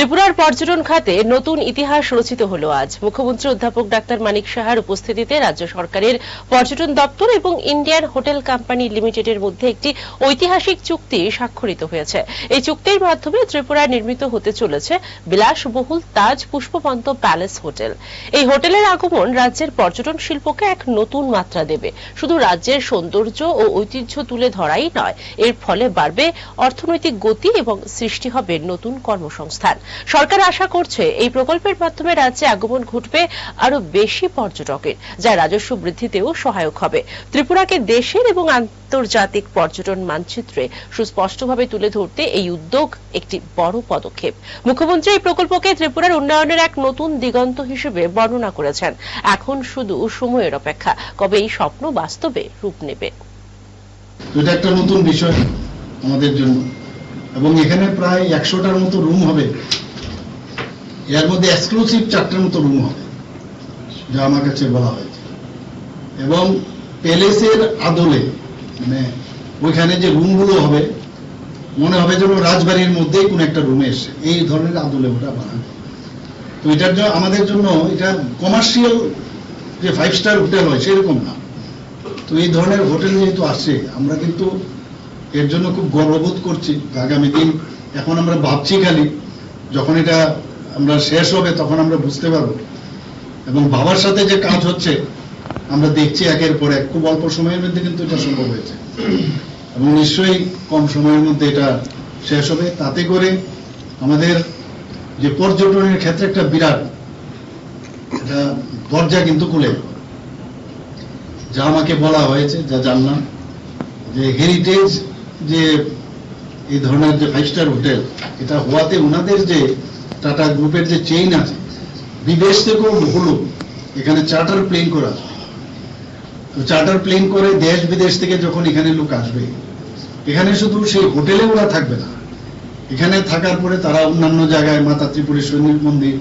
ত্রিপুরার পর্যটন খাতে নতুন ইতিহাস রচিত হলো আজ। মুখ্যমন্ত্রী অধ্যাপক ডাক্তার মানিক সাহার উপস্থিতিতে রাজ্য সরকারের পর্যটন দপ্তর এবং ইন্ডিয়ান হোটেল কোম্পানি লিমিটেডের মধ্যে একটি ঐতিহাসিক চুক্তি স্বাক্ষরিত হয়েছে। এই চুক্তির মাধ্যমে ত্রিপুরায় নির্মিত হতে চলেছে বিলাসবহুল তাজ পুষ্পপন্ত প্যালেস হোটেল। এই হোটেলের আগমন রাজ্যের পর্যটন শিল্পকে এক নতুন মাত্রা দেবে। শুধু রাজ্যের সৌন্দর্য ও ঐতিহ্য তুলে ধরাই নয়, এর ফলে বাড়বে অর্থনৈতিক গতি এবং সৃষ্টি হবে নতুন কর্মসংস্থান। সরকার আশা করছে এই প্রকল্পের মাধ্যমে রাজ্যে আগমন ঘটবে আরও বেশি পর্যটকের, যা রাজস্ব বৃদ্ধিতেও সহায়ক হবে। ত্রিপুরাকে দেশের এবং আন্তর্জাতিক পর্যটন মানচিত্রে সুস্পষ্টভাবে তুলে ধরতে এই উদ্যোগ একটি বড় পদক্ষেপ। মুখ্যমন্ত্রী এই প্রকল্পকে ত্রিপুরার উন্নয়নের এক নতুন দিগন্ত হিসেবে বর্ণনা করেছেন। এখন শুধু সময়ের অপেক্ষা, কবে এই স্বপ্ন বাস্তবে রূপ নেবে? এটা একটা নতুন বিষয় আমাদের জন্য। এবং এখানে প্রায় একশোটার মতো রুম হবে। এর মধ্যে এক্সক্লুসিভ চারটার মতো রুম হবে, যা আমার কাছে বলা হয়েছে। এবং প্যালেসের আদলে মানে ওইখানে যে রুমগুলো হবে, মনে হবে যেন রাজবাড়ির মধ্যেই কোন একটা রুমে এসে, এই ধরনের আদলে ওটা বানাবে তো এটার জন্য আমাদের জন্য এটা কমার্শিয়াল যে ফাইভ স্টার হোটেল হয়, সেরকম না। তো এই ধরনের হোটেল যেহেতু আসছে আমরা কিন্তু এর জন্য খুব গর্ববোধ করছি আগামী দিন এখন আমরা ভাবছি খালি যখন এটা আমরা শেষ হবে তখন আমরা বুঝতে পারব। এবং বাবার সাথে যে কাজ হচ্ছে, আমরা দেখছি একের পর এক। খুব অল্প সময়ের মধ্যে কিন্তু এটা সম্ভব হয়েছে। এবং নিশ্চয়ই কম সময়ের মধ্যে এটা শেষ হবে। তাতে করে আমাদের যে পর্যটনের ক্ষেত্রে একটা বিরাট, একটা দরজা কিন্তু খুলে যা আমাকে বলা হয়েছে, যা জানলাম, যে হেরিটেজ যে এই ধরনের যে ফাইভ স্টার হোটেল এটা হওয়াতে ওনাদের যে টাটা গ্রুপের যে চেইন আছে, বিদেশ থেকেও হলো এখানে চার্টার প্লেন করা তো চার্টার প্লেন করে দেশ বিদেশ থেকে যখন এখানে লোক আসবে, এখানে শুধু সেই হোটেলে ওরা থাকবে না। এখানে থাকার পরে তারা অন্যান্য জায়গায় মাতা ত্রিপুরেশ্বরী মন্দির